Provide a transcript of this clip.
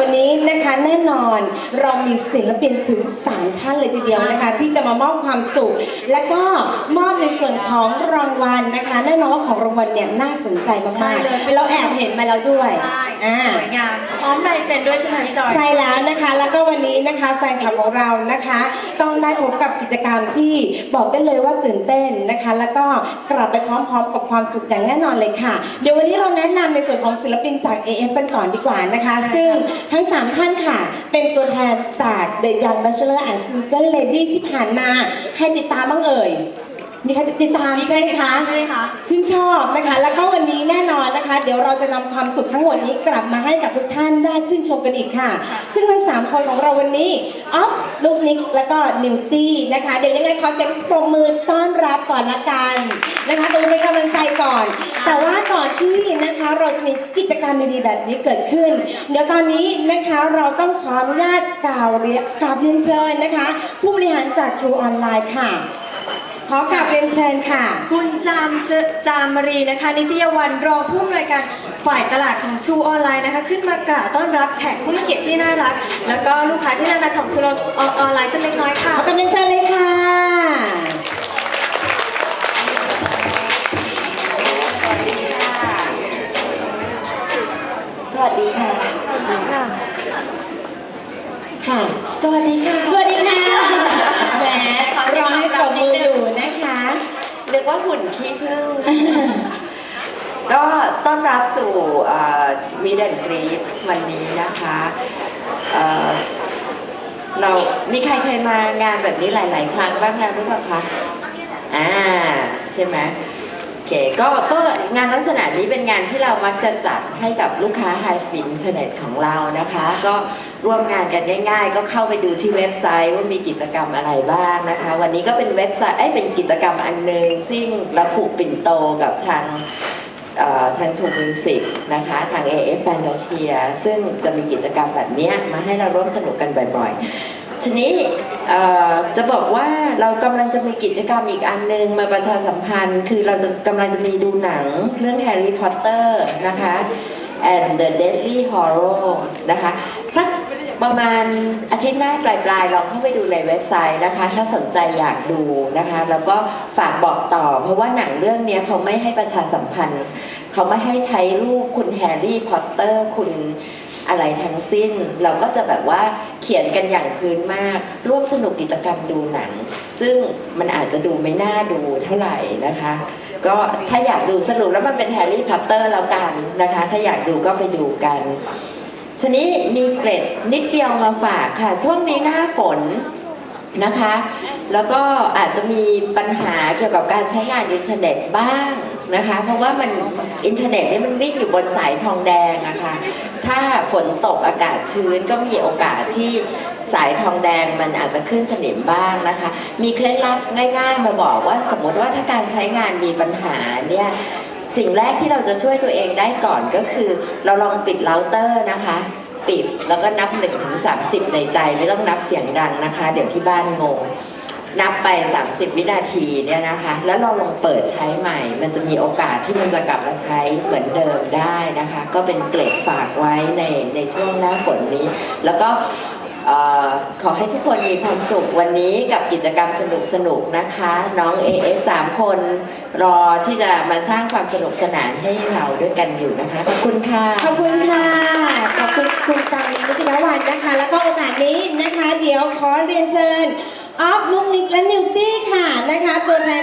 วันนี้นะคะแน่นอนเรามีศิลปินถึงสามท่านเลยทีเดียวนะคะ ที่จะมามอบความสุข และก็มอบใน วนของรางวัลนะคะแน่นอนว่าของรางวัลเนี่ยน่าสนใจใช่มากเลยๆเราแอบเห็นมาแล้วด้วยใช่อ่า สวยงามพร้อมลายเซ็นด้วยใช่ไหมพี่จอย ใช่แล้วนะคะ แล้วก็วันนี้นะคะแฟนคลับของเรานะคะ ต้องได้พบกับกิจกรรมที่บอกได้เลยว่าตื่นเต้นนะคะ แล้วก็กลับไปพร้อมๆกับความสุขอย่างแน่นอนเลยค่ะ เดี๋ยววันนี้เราแนะนำในส่วนของศิลปินจาก AF กันก่อนดีกว่านะคะ ซึ่งทั้ง 3 ท่านค่ะ เป็นตัวแทนจาก The Young Bachelor and Single Lady ที่ผ่านมาใครติดตามบ้างเอ่ย มีใครติดตามมีใครใช่ไหมติดคะตามใช่ไหมคะชื่นชอบนะคะ แล้วก็วันนี้แน่นอนนะคะ เดี๋ยวเราจะนำความสุขทั้งหมดนี้กลับมาให้กับทุกท่านได้ชื่นชมกันอีกค่ะ ซึ่งทั้งสามคนของเราวันนี้ออฟลูกนิกแล้วก็นิวตี้นะคะ เดี๋ยวยังไงขอเสียงปรบมือต้อนรับก่อนละกันนะคะดูเป็นกำลังใจก่อน แต่ว่าก่อนที่นะคะเราจะมีกิจกรรมดีๆแบบนี้เกิดขึ้น เดี๋ยวตอนนี้นะคะเราต้องขออนุญาตกล่าวเรียนกราบเรียนเชิญนะคะ ผู้บริหารจาก True Online ค่ะ ขอกราบเรียนเชิญค่ะ คุณจามเจจามรีนะคะ นิตยวันรองผู้อำนวยการฝ่ายตลาดของ True Online นะคะ ขึ้นมากล่าวต้อนรับแขกผู้มีเกียรติที่น่ารัก แล้วก็ลูกค้าที่น่ารักของ True Online สักเล็กน้อยค่ะขอกราบเรียนเชิญเลยค่ะสวัสดีค่ะค่ะ สวัสดีค่ะ สวัสดีค่ะแหมรอให้ปรบมืออยู่นะคะ นึกว่าหุ่นขี้ผึ้ง ก็ต้อนรับสู่มีเดนกรีฟวันนี้นะคะเรามีใครเคยมางานแบบนี้หลาย ๆ ครั้งบ้างแล้วหรือเปล่าคะ อ่า ใช่ไหม เคก็ก็งานลักษณะนี้เป็นงานที่เรามักจะจัดให้กับลูกค้า High Speed Internet ของเรานะคะ ก็ร่วมงานกันง่าย ๆ ก็เข้าไปดูที่เว็บไซต์ว่ามีกิจกรรมอะไรบ้างนะคะ วันนี้ก็เป็นเว็บไซต์เอ้เป็นกิจกรรมอันหนึ่งซึ่งเราผูกปิ่นโตกับทางทางทูมิวสิกนะคะ ทาง AF f a n t a s i a ซึ่งจะมีกิจกรรมแบบนี้มาให้เราร่วมสนุกกันบ่อยๆ ทีนี้จะบอกว่าเรากำลังจะมีกิจกรรมอีกอันนึงมาประชาสัมพันธ์ คือเราจะกำลังจะมีดูหนังเรื่อง Harry Potter นะคะ and the Deadly Horror นะคะ สักประมาณอาทิตย์หน้าปลายๆลองเข้าไปดูในเว็บไซต์นะคะ ถ้าสนใจอยากดูนะคะ แล้วก็ฝากบอกต่อ เพราะว่าหนังเรื่องนี้เขาไม่ให้ประชาสัมพันธ์ เขาไม่ให้ใช้รูปคุณแฮร์รี่พอตเตอร์คุณ อะไรทั้งสิ้น เราก็จะแบบว่าเขียนกันอย่างพื้นมาก ร่วมสนุกกิจกรรมดูหนัง ซึ่งมันอาจจะดูไม่น่าดูเท่าไหร่นะคะ ก็ถ้าอยากดูสรุปแล้วมันเป็นแฮร์รี่พอตเตอร์แล้วกันนะคะ ถ้าอยากดูก็ไปดูกันทีนี้มีเกร็ดนิดเดียวมาฝากค่ะ ช่วงนี้หน้าฝนนะคะ แล้วก็อาจจะมีปัญหาเกี่ยวกับการใช้งานอินเทอร์เน็ตบ้างนะคะ เพราะว่ามันอินเทอร์เน็ตนี่มันวิ่งอยู่บนสายทองแดงอะค่ะ ถ้าฝนตกอากาศชื้นก็มีโอกาสที่สายทองแดงมันอาจจะขึ้นสนิมบ้างนะคะ มีเคล็ดลับง่ายๆ มาบอกว่าสมมติว่าถ้าการใช้งานมีปัญหาเนี่ยสิ่งแรกที่เราจะช่วยตัวเองได้ก่อนก็คือ เราลองปิดเราเตอร์นะคะ ปิดแล้วก็นับ1นถึงสาในใจไม่ต้องนับเสียงดังนะคะ เดี๋ยวที่บ้านงง นับไป 30 วินาทีเนี่ยนะคะ แล้วเราลองเปิดใช้ใหม่ มันจะมีโอกาสที่มันจะกลับมาใช้เหมือนเดิมได้นะคะ ก็เป็นเกร็ดฝากไว้ในในช่วงหน้าฝนนี้ แล้วก็ขอให้ทุกคนมีความสุขวันนี้กับกิจกรรมสนุกสนุกๆนะคะ น้อง AF 3 คนรอที่จะมาสร้างความสนุกสนานให้เราด้วยกันอยู่นะคะ ขอบคุณค่ะ ขอบคุณค่ะ ขอบคุณคุณจารีนุตินวันนะคะ แล้วก็โอกาสนี้นะคะ เดี๋ยวขอเรียนเชิญ ออฟลุงนิกและนิวตี้ค่ะนะคะตัวแทน